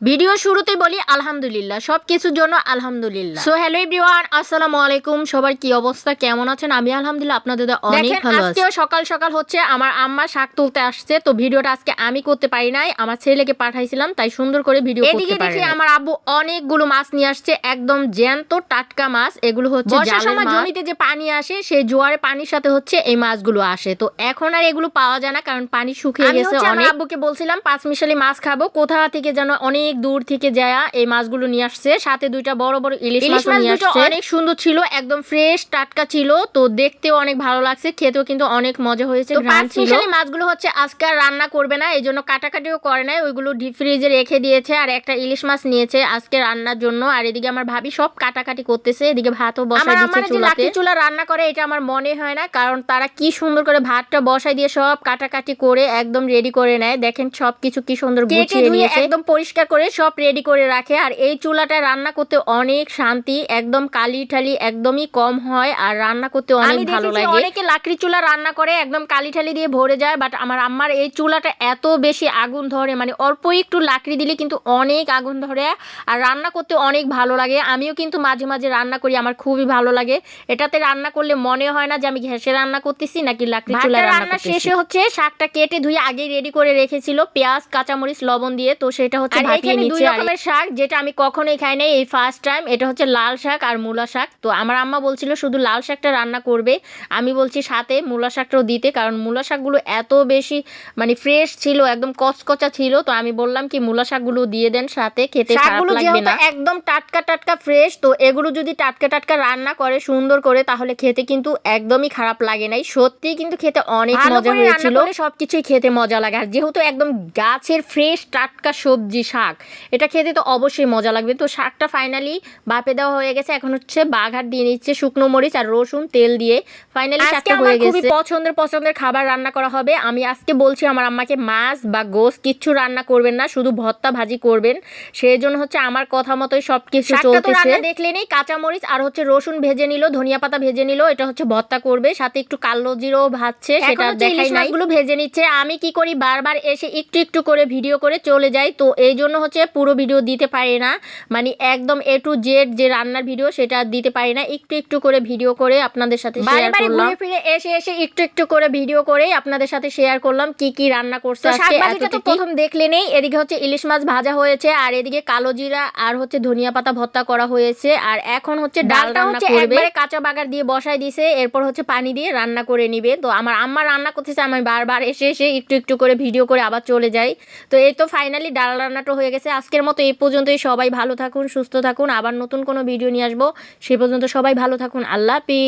Video শুরুতে বলি আলহামদুলিল্লাহ সব কিছুর জন্য আলহামদুলিল্লাহ। সো হ্যালো এভরিওয়ান আসসালামু আলাইকুম সবার কি অবস্থা কেমন আছেন? আমি আলহামদুলিল্লাহ আপনাদের অনেক ভালো আছি। সকাল সকাল হচ্ছে আমার আম্মা শাক তুলতে আসছে তো ভিডিওটা আজকে আমি করতে পারি নাই আমার ছেলেকে পাঠাইছিলাম তাই সুন্দর করে ভিডিও করতে এদিকে দেখি আমার আব্বু অনেকগুলো মাছ নিয়ে আসছে একদম জ্যান্ত টাটকা মাছ এগুলো হচ্ছে বর্ষার সময় জমিতে যে পানি আসে সেই জোয়ারে পানির সাথে হচ্ছে এই মাছগুলো আসে তো এখন আর এগুলো পাওয়া যায় না কারণ পানি শুকিয়ে গেছে অনেক। আব্বুকে বলছিলাম পাঁচ মিশালি মাছ খাব কোথা থেকে যেন অনেক দূর থেকে যায় এই মাছগুলো নিয়ে আসছে। সাথে দুইটা বড় বড় ইলিশ মাছ নিয়ে আসছে। অনেক সুন্দর ছিল একদম ফ্রেশ টাটকা ছিল তো দেখতেও অনেক ভালো লাগছে খেতেও কিন্তু অনেক মজা হয়েছে ছিল। মাছগুলো হচ্ছে আজকে আর রান্না করবে না এই জন্য কাটাকাটিও করে নাই ওইগুলো ডিপ ফ্রিজে রেখে দিয়েছে আর একটা ইলিশ মাছ নিয়েছে আজকে রান্নার জন্য। আর এদিকে আমার ভাবি সব কাটাকাটি করতেছে এদিকে ভাতও বসাই দিচ্ছে আমার যে চুলাতে। চুলা রান্না করে এটা আমার মনে হয় না কারণ তারা কি সুন্দর করে ভাতটা বসাই দিয়ে সব কাটাকাটি করে একদম রেডি করে নেয়। দেখেন সব কিছু কি সুন্দর গুছিয়ে নিয়েছে। একদম পরিষ্কার করে সব রেডি করে রাখে। আর এই চুলাটা রান্না করতে অনেক শান্তি একদম কালি ঠালি একদমই কম হয় আর রান্না করতে অনেক ভালো লাগে। অনেকে লাকড়ি চুলা রান্না করে একদম কালি ঠালি দিয়ে ভরে যায় বাট আমার আম্মার এই চুলাটা এত বেশি আগুন ধরে মানে অল্প একটু লাকড়ি দিলে কিন্তু অনেক আগুন ধরে আর রান্না করতে অনেক ভালো লাগে। আমিও কিন্তু মাঝে মাঝে রান্না করি আমার খুবই ভালো লাগে। এটাতে রান্না করলে মনে হয় না যে আমি ঘ্যাসে রান্না করতেছি নাকি লাকড়ি চুলা রান্না রান্না শেষে হচ্ছে শাকটা কেটে ধুয়ে আগেই রেডি করে রেখেছিল পেঁয়াজ কাঁচামরিচ লবণ দিয়ে তো সেটা হচ্ছে নিচ্ছে আর রকমের শাক যেটা আমি কখনোই খাই নাই এই ফার্স্ট টাইম এটা হচ্ছে লাল শাক আর মূলা শাক। তো আমার আম্মা বলছিল শুধু লাল শাকটা রান্না করবে। আমি বলছি সাথে মূলা শাকটাও দিতে। কারণ মূলা শাকগুলো এত বেশি মানে ফ্রেশ ছিল একদম কচকচা ছিল। তো আমি বললাম কি মূলা শাকগুলো দিয়ে দেন সাথে খেতে শাকগুলো যেহেতু একদম টাটকা টাটকা ফ্রেশ তো এগুলো যদি টাটকা টাটকা রান্না করে সুন্দর করে তাহলে খেতে কিন্তু একদমই খারাপ লাগে নাই। সত্যি কিন্তু খেতে অনেক মজা হয়েছিল। সবকিছুই খেতে মজা লাগে। আর যেহেতু একদম গাছের ফ্রেশ টাটকা সবজি শাক এটা খেতে তো অবশ্যই মজা লাগবে। তো শাকটা ফাইনালি বাপে দেওয়া হয়ে গেছে। এখন হচ্ছে বাঘার দিয়ে নিচ্ছে শুকনো মরিচ আর রসুন তেল দিয়ে। ফাইনালি শাকটা হয়ে গেছে। পছন্দের পছন্দের খাবার রান্না করা হবে। আমি আজকে বলছি আমার আম্মাকে মাছ বা গোস কিচ্ছু রান্না করবেন না শুধু ভর্তা ভাজি করবেন। সেই জন্য হচ্ছে আমার কথা মতোই সবকিছু শাকটা তো চলতেছে। দেখলে নেই কাঁচামরিচ আর হচ্ছে রসুন ভেজে নিল ধনিয়া পাতা ভেজে নিল এটা হচ্ছে ভর্তা করবে। সাথে একটু কালো জিরো ভাজছে সেটা দেখাই নাই। ভেজে নিচ্ছে। আমি কি করি বারবার এসে একটু একটু করে ভিডিও করে চলে যাই। তো এই জন্য হচ্ছে পুরো ভিডিও দিতে পারি না। মানে একদম এ টু জেড যে রান্নার ভিডিও সেটা দিতে পারি না। একটু একটু করে ভিডিও করে আপনাদের সাথে শেয়ার করলাম। ফিরে এসে এসে একটু একটু করে ভিডিও করে আপনাদের সাথে শেয়ার করলাম কি কি রান্না করছে আজকে তো প্রথম দেখলে নেই। এদিকে হচ্ছে ইলিশ মাছ ভাজা হয়েছে আর এদিকে কালো জিরা আর হচ্ছে ধনিয়া পাতা ভর্তা করা হয়েছে। আর এখন হচ্ছে ডাল ডালটা রান্না হচ্ছে করবে। একবারে কাঁচা বাগার দিয়ে বসাই দিছে। এরপর হচ্ছে পানি দিয়ে রান্না করে নিবে। তো আমার আম্মা রান্না করতেছে আমি বারবার এসে এসে একটু একটু করে ভিডিও করে আবার চলে যাই। তো এই তো ফাইনালি ডাল রান্নাটা হয়ে গেছে। আজকের মতো এই পর্যন্তই। সবাই ভালো থাকুন, সুস্থ থাকুন। আবার নতুন কোনো ভিডিও নিয়ে আসব। সে পর্যন্ত সবাই ভালো থাকুন। আল্লাহ হাফিজ।